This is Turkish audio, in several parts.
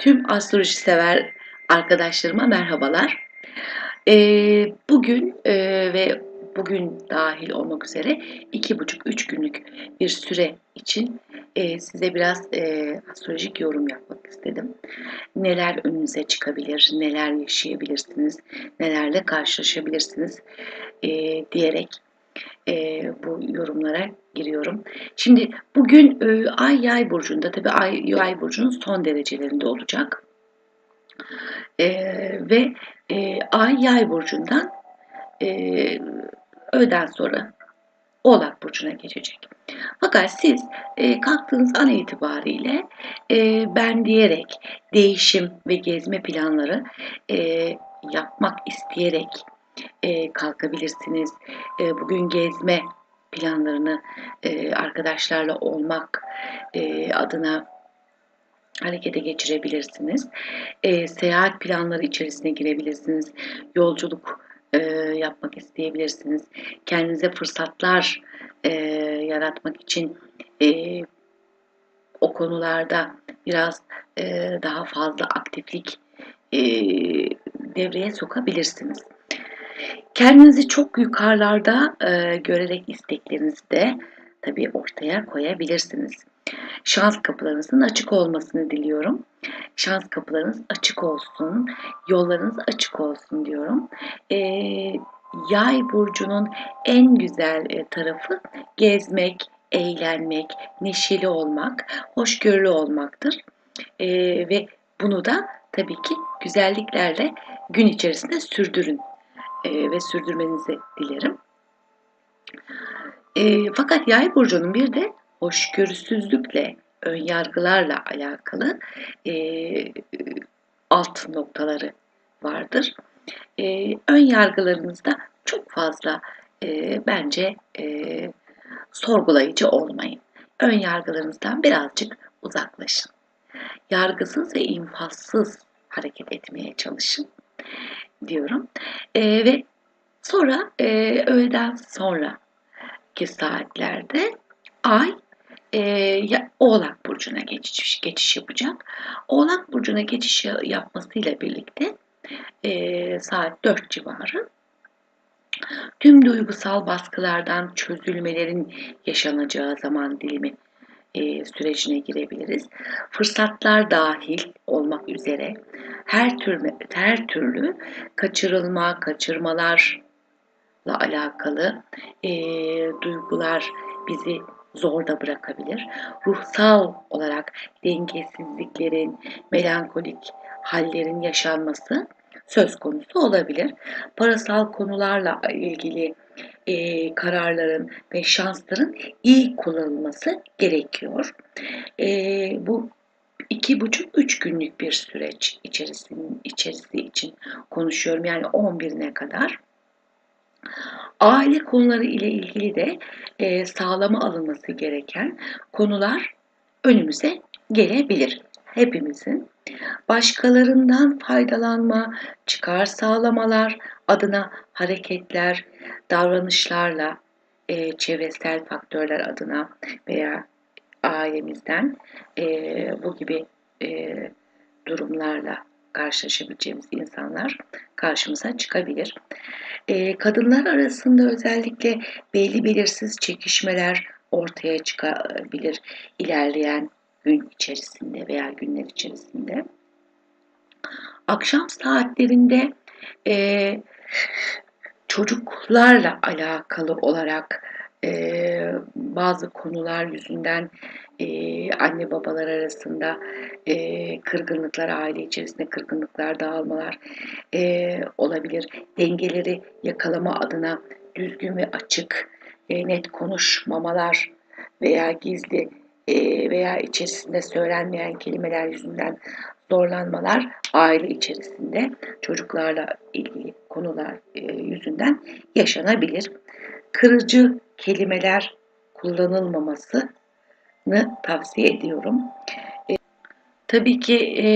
Tüm astroloji sever arkadaşlarıma merhabalar. Eee, bugün eee, ve bugün dahil olmak üzere iki buçuk üç günlük bir süre için eee, size biraz eee, astrolojik yorum yapmak istedim. Neler önünüze çıkabilir, neler yaşayabilirsiniz, nelerle karşılaşabilirsiniz diyerek eee, bu yorumlara giriyorum. Şimdi bugün eee, Ay Yay burcunda, tabii Ay Yay burcunun son derecelerinde olacak. Eee, ve eee, Ay Yay burcundan eee, öğleden sonra Oğlak burcuna geçecek. Fakat siz eee, kalktığınız an itibariyle eee, ben diyerek değişim ve gezme planları eee, yapmak isteyerek eee, kalkabilirsiniz. Eee, bugün gezme planlarını eee, arkadaşlarla olmak eee, adına harekete geçirebilirsiniz. Eee, seyahat planları içerisine girebilirsiniz. Yolculuk eee, yapmak isteyebilirsiniz. Kendinize fırsatlar eee, yaratmak için eee, o konularda biraz eee, daha fazla aktiflik eee, devreye sokabilirsiniz. Kendinizi çok yukarılarda eee, görerek isteklerinizi de tabii ortaya koyabilirsiniz. Şans kapılarınızın açık olmasını diliyorum. Şans kapılarınız açık olsun, yollarınız açık olsun diyorum. Eee, yay burcunun en güzel e, tarafı gezmek, eğlenmek, neşeli olmak, hoşgörülü olmaktır. Eee, ve bunu da tabii ki güzelliklerle gün içerisinde sürdürün eee, ve sürdürmenizi dilerim. Eee, fakat yay burcunun bir de hoşgörüsüzlükle, önyargılarla alakalı eee, alt noktaları vardır. Eee, ön yargılarınızda çok fazla eee, bence eee, sorgulayıcı olmayın. Ön yargılarınızdan birazcık uzaklaşın. Yargısız ve infazsız hareket etmeye çalışın diyorum. Eee, ve sonra eee, öğleden sonraki saatlerde Ay eee, ya- Oğlak Burcu'na geçiş, geçiş yapacak. Oğlak Burcu'na geçiş ya- yapmasıyla birlikte eee, saat 4 civarı tüm duygusal baskılardan çözülmelerin yaşanacağı zaman dilimi eee, sürecine girebiliriz. Fırsatlar dahil olmak üzere her türlü her türlü kaçırılma, kaçırmalarla alakalı eee, duygular bizi zorda bırakabilir. Ruhsal olarak dengesizliklerin, melankolik hallerin yaşanması söz konusu olabilir. Parasal konularla ilgili eee, kararların ve şansların iyi kullanılması gerekiyor. Eee, bu iki buçuk üç günlük bir süreç içerisinin içerisi için konuşuyorum. Yani 11'ine kadar. Aile konuları ile ilgili de eee, sağlama alınması gereken konular önümüze gelebilir. Hepimizin başkalarından faydalanma, çıkar sağlamalar adına hareketler, davranışlarla eee, çevresel faktörler adına veya ailemizden eee, bu gibi eee, durumlarla karşılaşabileceğimiz insanlar karşımıza çıkabilir. Eee, kadınlar arasında özellikle belli belirsiz çekişmeler ortaya çıkabilir ilerleyen gün içerisinde veya günler içerisinde. Akşam saatlerinde eee, çocuklarla alakalı olarak eee, bazı konular yüzünden eee, anne babalar arasında eee, kırgınlıklar, aile içerisinde kırgınlıklar, dağılmalar eee, olabilir. Dengeleri yakalama adına düzgün ve açık, e, net konuşmamalar veya gizli e, veya içerisinde söylenmeyen kelimeler yüzünden zorlanmalar aile içerisinde çocuklarla ilgili konular e, yüzünden yaşanabilir. Kırıcı kelimeler kullanılmamasını tavsiye ediyorum. E, tabii ki e,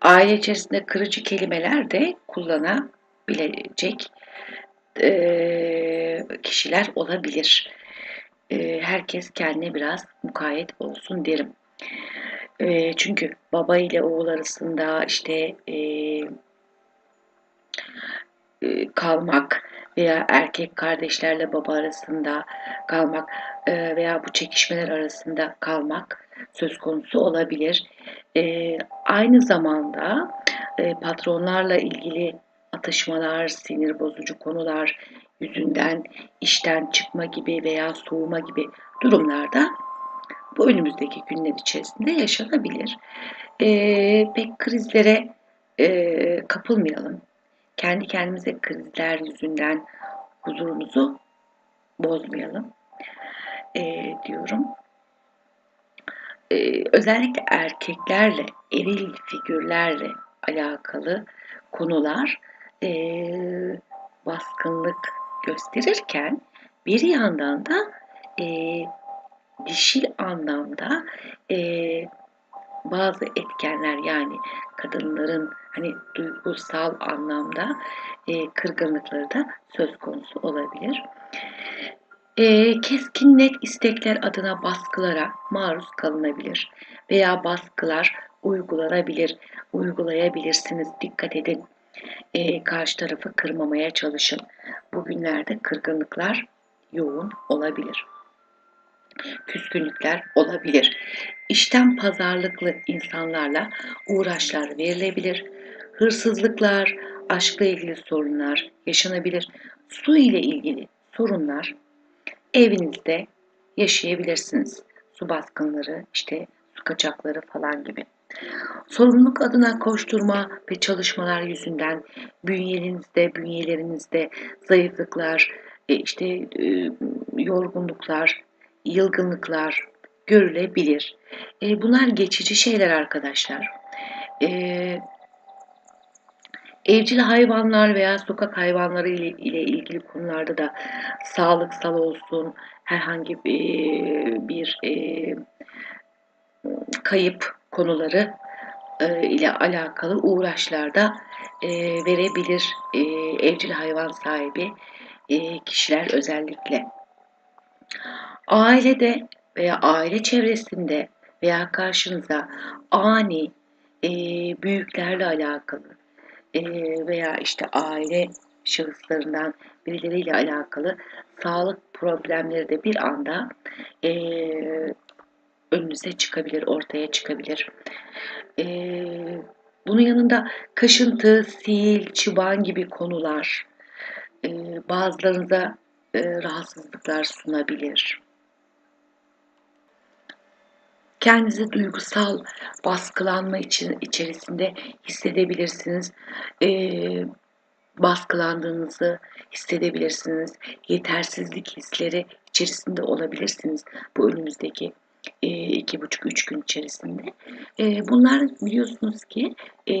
aile içerisinde kırıcı kelimeler de kullanabilecek e, kişiler olabilir. E, herkes kendine biraz mukayyet olsun derim. E, çünkü baba ile oğul arasında işte e, kalmak veya erkek kardeşlerle baba arasında kalmak veya bu çekişmeler arasında kalmak söz konusu olabilir. Aynı zamanda patronlarla ilgili atışmalar, sinir bozucu konular yüzünden işten çıkma gibi veya soğuma gibi durumlarda bu önümüzdeki günler içerisinde yaşanabilir. E, pek krizlere e, kapılmayalım. Kendi kendimize krizler yüzünden huzurumuzu bozmayalım e, diyorum. E, özellikle erkeklerle, eril figürlerle alakalı konular e, baskınlık gösterirken bir yandan da e, dişil anlamda e, bazı etkenler yani kadınların hani duygusal anlamda e, kırgınlıkları da söz konusu olabilir. E, keskin net istekler adına baskılara maruz kalınabilir veya baskılar uygulanabilir, uygulayabilirsiniz. Dikkat edin. E, karşı tarafı kırmamaya çalışın. Bugünlerde kırgınlıklar yoğun olabilir küskünlükler olabilir. İşten pazarlıklı insanlarla uğraşlar verilebilir. Hırsızlıklar, aşkla ilgili sorunlar yaşanabilir. Su ile ilgili sorunlar evinizde yaşayabilirsiniz. Su baskınları, işte su kaçakları falan gibi. Sorumluluk adına koşturma ve çalışmalar yüzünden bünyenizde, bünyelerinizde zayıflıklar, e, işte e, yorgunluklar, yılgınlıklar görülebilir. E, bunlar geçici şeyler arkadaşlar. Evcil hayvanlar veya sokak hayvanları ile, ilgili konularda da sağlıksal olsun herhangi bir, bir kayıp konuları e, ile alakalı uğraşlarda e, verebilir e, evcil hayvan sahibi e, kişiler özellikle. Ailede veya aile çevresinde veya karşınıza ani büyüklerle alakalı veya işte aile şahıslarından birileriyle alakalı sağlık problemleri de bir anda önünüze çıkabilir, ortaya çıkabilir. E, bunun yanında kaşıntı, sil, çıban gibi konular e, bazılarınıza e, rahatsızlıklar sunabilir. Kendinizi duygusal baskılanma için içerisinde hissedebilirsiniz. Ee, baskılandığınızı hissedebilirsiniz. Yetersizlik hisleri içerisinde olabilirsiniz bu önümüzdeki e, iki buçuk üç gün içerisinde. E, bunlar biliyorsunuz ki e,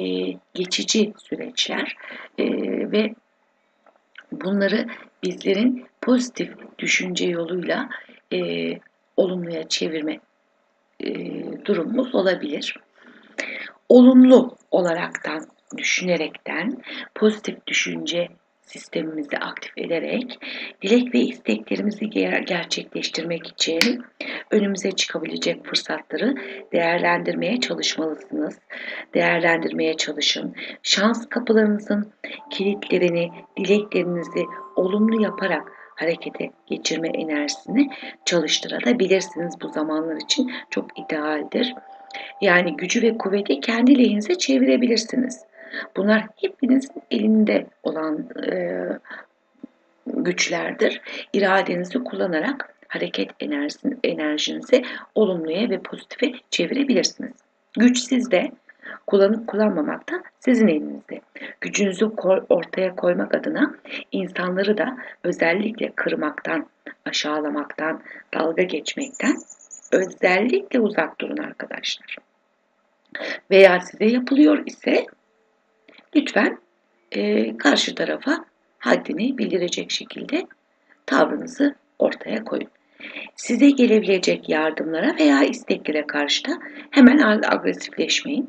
geçici süreçler e, ve bunları bizlerin pozitif düşünce yoluyla e, olumluya çevirme e, durumumuz olabilir. Olumlu olaraktan düşünerekten pozitif düşünce sistemimizi aktif ederek dilek ve isteklerimizi gerçekleştirmek için önümüze çıkabilecek fırsatları değerlendirmeye çalışmalısınız. Değerlendirmeye çalışın. Şans kapılarınızın kilitlerini, dileklerinizi olumlu yaparak harekete geçirme enerjisini çalıştırabilirsiniz bu zamanlar için. Çok idealdir. Yani gücü ve kuvveti kendi lehinize çevirebilirsiniz. Bunlar hepinizin elinde olan e, güçlerdir. İradenizi kullanarak hareket enerjisini, enerjinizi olumluya ve pozitife çevirebilirsiniz. Güç sizde, kullanıp kullanmamak da sizin elinizde. Gücünüzü ortaya koymak adına insanları da özellikle kırmaktan, aşağılamaktan, dalga geçmekten özellikle uzak durun arkadaşlar. Veya size yapılıyor ise lütfen e, karşı tarafa haddini bildirecek şekilde tavrınızı ortaya koyun. Size gelebilecek yardımlara veya isteklere karşı da hemen agresifleşmeyin.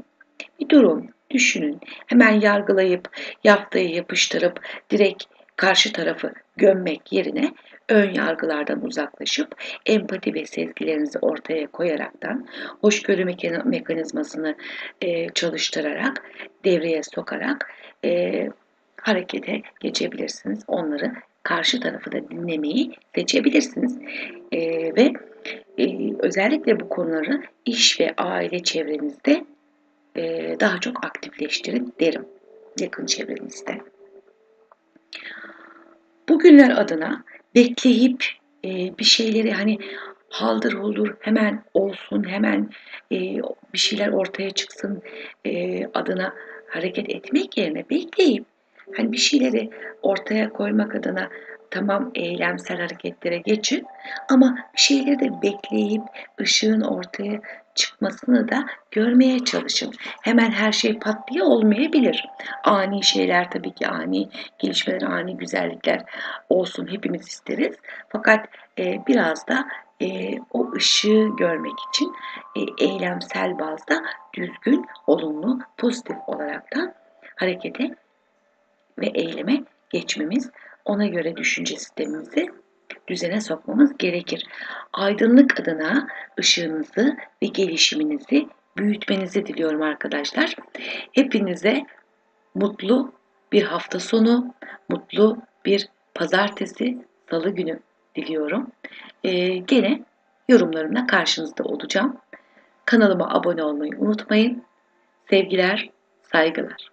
Bir durun, düşünün. Hemen yargılayıp, yaftayı yapıştırıp direkt karşı tarafı gömmek yerine ön yargılardan uzaklaşıp empati ve sezgilerinizi ortaya koyaraktan hoşgörü mekanizmasını e, çalıştırarak devreye sokarak e, harekete geçebilirsiniz. Onları karşı tarafı da dinlemeyi seçebilirsiniz. E, ve e, özellikle bu konuları iş ve aile çevrenizde e, daha çok aktifleştirin derim. Yakın çevrenizde. Bugünler adına bekleyip e, bir şeyleri hani haldır olur hemen olsun hemen e, bir şeyler ortaya çıksın e, adına hareket etmek yerine bekleyip hani bir şeyleri ortaya koymak adına tamam eylemsel hareketlere geçin ama bir şeyleri de bekleyip ışığın ortaya çıkmasını da görmeye çalışın. Hemen her şey pat diye olmayabilir. Ani şeyler tabii ki ani gelişmeler, ani güzellikler olsun hepimiz isteriz. Fakat e, biraz da e, o ışığı görmek için e, eylemsel bazda düzgün, olumlu, pozitif olarak da harekete ve eyleme geçmemiz, ona göre düşünce sistemimizi düzene sokmamız gerekir. Aydınlık adına ışığınızı ve gelişiminizi büyütmenizi diliyorum arkadaşlar. Hepinize mutlu bir hafta sonu, mutlu bir pazartesi, salı günü diliyorum. Ee, gene yorumlarımla karşınızda olacağım. Kanalıma abone olmayı unutmayın. Sevgiler, saygılar.